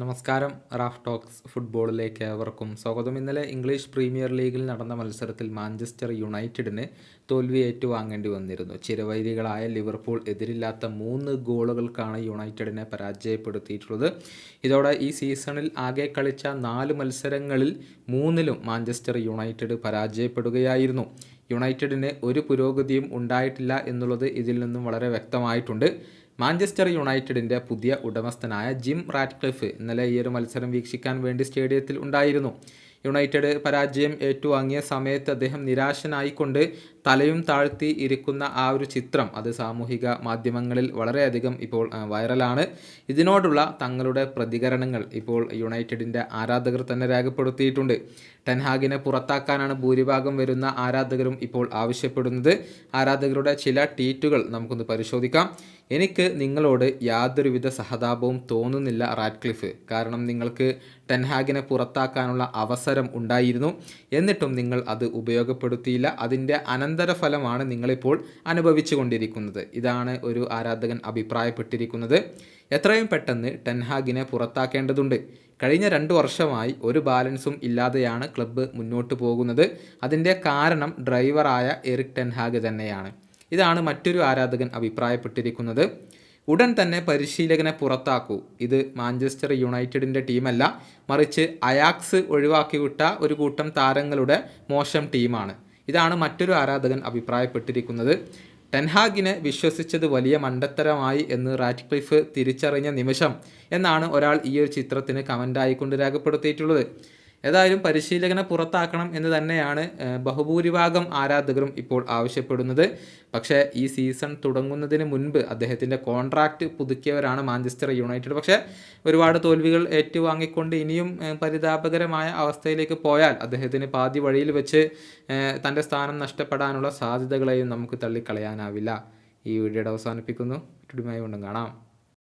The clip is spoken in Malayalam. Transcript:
നമസ്കാരം. റാഫ് ടോക്സ് ഫുട്ബോളിലേക്ക് ഏവർക്കും സ്വാഗതം. ഇന്നലെ ഇംഗ്ലീഷ് പ്രീമിയർ ലീഗിൽ നടന്ന മത്സരത്തിൽ മാഞ്ചസ്റ്റർ യുണൈറ്റഡിന് തോൽവി ഏറ്റുവാങ്ങേണ്ടി വന്നിരുന്നു. ചിരവൈരികളായ ലിവർപൂൾ എതിരില്ലാത്ത മൂന്ന് ഗോളുകൾക്കാണ് യുണൈറ്റഡിനെ പരാജയപ്പെടുത്തിയിട്ടുള്ളത്. ഇതോടെ ഈ സീസണിൽ ആകെ കളിച്ച നാല് മത്സരങ്ങളിൽ മൂന്നിലും മാഞ്ചസ്റ്റർ യുണൈറ്റഡ് പരാജയപ്പെടുകയായിരുന്നു. യുണൈറ്റഡിന് ഒരു പുരോഗതിയും ഉണ്ടായിട്ടില്ല എന്നുള്ളത് ഇതിൽ നിന്നും വളരെ വ്യക്തമായിട്ടുണ്ട്. മാഞ്ചസ്റ്റർ യുണൈറ്റഡിന്റെ പുതിയ ഉടമസ്ഥനായ ജിം റാറ്റ്ക്ലിഫ് ഇന്നലെ ഈ ഒരു മത്സരം വീക്ഷിക്കാൻ വേണ്ടി സ്റ്റേഡിയത്തിൽ ഉണ്ടായിരുന്നു. യുണൈറ്റഡ് പരാജയം ഏറ്റുവാങ്ങിയ സമയത്ത് അദ്ദേഹം നിരാശനായിക്കൊണ്ട് തലയും താഴ്ത്തി ഇരിക്കുന്ന ആ ഒരു ചിത്രം അത് സാമൂഹിക മാധ്യമങ്ങളിൽ വളരെയധികം ഇപ്പോൾ വൈറലാണ്. ഇതിനോടുള്ള തങ്ങളുടെ പ്രതികരണങ്ങൾ ഇപ്പോൾ യുണൈറ്റഡിന്റെ ആരാധകർ തന്നെ രേഖപ്പെടുത്തിയിട്ടുണ്ട്. ടെൻഹാഗിനെ പുറത്താക്കാനാണ് ഭൂരിഭാഗം വരുന്ന ആരാധകരും ഇപ്പോൾ ആവശ്യപ്പെടുന്നത്. ആരാധകരുടെ ചില ട്വീറ്റുകൾ നമുക്കൊന്ന് പരിശോധിക്കാം. എനിക്ക് നിങ്ങളോട് യാതൊരുവിധ സഹതാപവും തോന്നുന്നില്ല റാറ്റ്ക്ലിഫ് കാരണം നിങ്ങൾക്ക് ടെൻഹാഗിനെ പുറത്താക്കാനുള്ള അവസരം ഉണ്ടായിരുന്നു. എന്നിട്ടും നിങ്ങൾ അത് ഉപയോഗപ്പെടുത്തിയില്ല. അതിന്റെ അനന്തരഫലമാണ് നിങ്ങളിപ്പോൾ അനുഭവിച്ചു കൊണ്ടിരിക്കുന്നത്. ഇതാണ് ഒരു ആരാധകൻ അഭിപ്രായപ്പെട്ടിരിക്കുന്നത്. എത്രയും പെട്ടെന്ന് ടെൻഹാഗിനെ പുറത്താക്കേണ്ടതുണ്ട്. കഴിഞ്ഞ രണ്ട് വർഷമായി ഒരു ബാലൻസും ഇല്ലാതെയാണ് ക്ലബ്ബ് മുന്നോട്ട് പോകുന്നത്. അതിന്റെ കാരണം ഡ്രൈവറായ എറിക് ടെൻഹാഗ് തന്നെയാണ്. ഇതാണ് മറ്റൊരു ആരാധകൻ അഭിപ്രായപ്പെട്ടിരിക്കുന്നത്. ഉടൻ തന്നെ പരിശീലകനെ പുറത്താക്കൂ. ഇത് മാഞ്ചസ്റ്റർ യുണൈറ്റഡിന്റെ ടീമല്ല. മറിച്ച് അയാക്സ് ഒഴിവാക്കി വിട്ട ഒരു കൂട്ടം താരങ്ങളുടെ മോശം ടീമാണ്. ഇതാണ് മറ്റൊരു ആരാധകൻ അഭിപ്രായപ്പെട്ടിരിക്കുന്നത്. ടെൻഹാഗിനെ വിശ്വസിച്ചത് വലിയ മണ്ടത്തരമായി എന്ന് റാറ്റ്ക്ലിഫ് തിരിച്ചറിഞ്ഞ നിമിഷം എന്നാണ് ഒരാൾ ഈ ഒരു ചിത്രത്തിന് കമന്റായിക്കൊണ്ട് രേഖപ്പെടുത്തിയിട്ടുള്ളത്. ഏതായാലും പരിശീലകനെ പുറത്താക്കണം എന്ന് തന്നെയാണ് ബഹുഭൂരിഭാഗം ആരാധകരും ഇപ്പോൾ ആവശ്യപ്പെടുന്നത്. പക്ഷേ ഈ സീസൺ തുടങ്ങുന്നതിന് മുൻപ് അദ്ദേഹത്തിന്റെ കോൺട്രാക്റ്റ് പുതുക്കിയവരാണ് മാഞ്ചസ്റ്റർ യുണൈറ്റഡ്. പക്ഷേ ഒരുപാട് തോൽവികൾ ഏറ്റുവാങ്ങിക്കൊണ്ട് ഇനിയും പരിതാപകരമായ അവസ്ഥയിലേക്ക് പോയാൽ അദ്ദേഹത്തിന് പാതി വഴിയിൽ വെച്ച് തന്റെ സ്ഥാനം നഷ്ടപ്പെടാനുള്ള സാധ്യതകളെയും നമുക്ക് തള്ളിക്കളയാനാവില്ല. ഈ വീഡിയോയുടെ അവസാനിപ്പിക്കുന്നു. മറ്റൊരു വീണ്ടും കാണാം.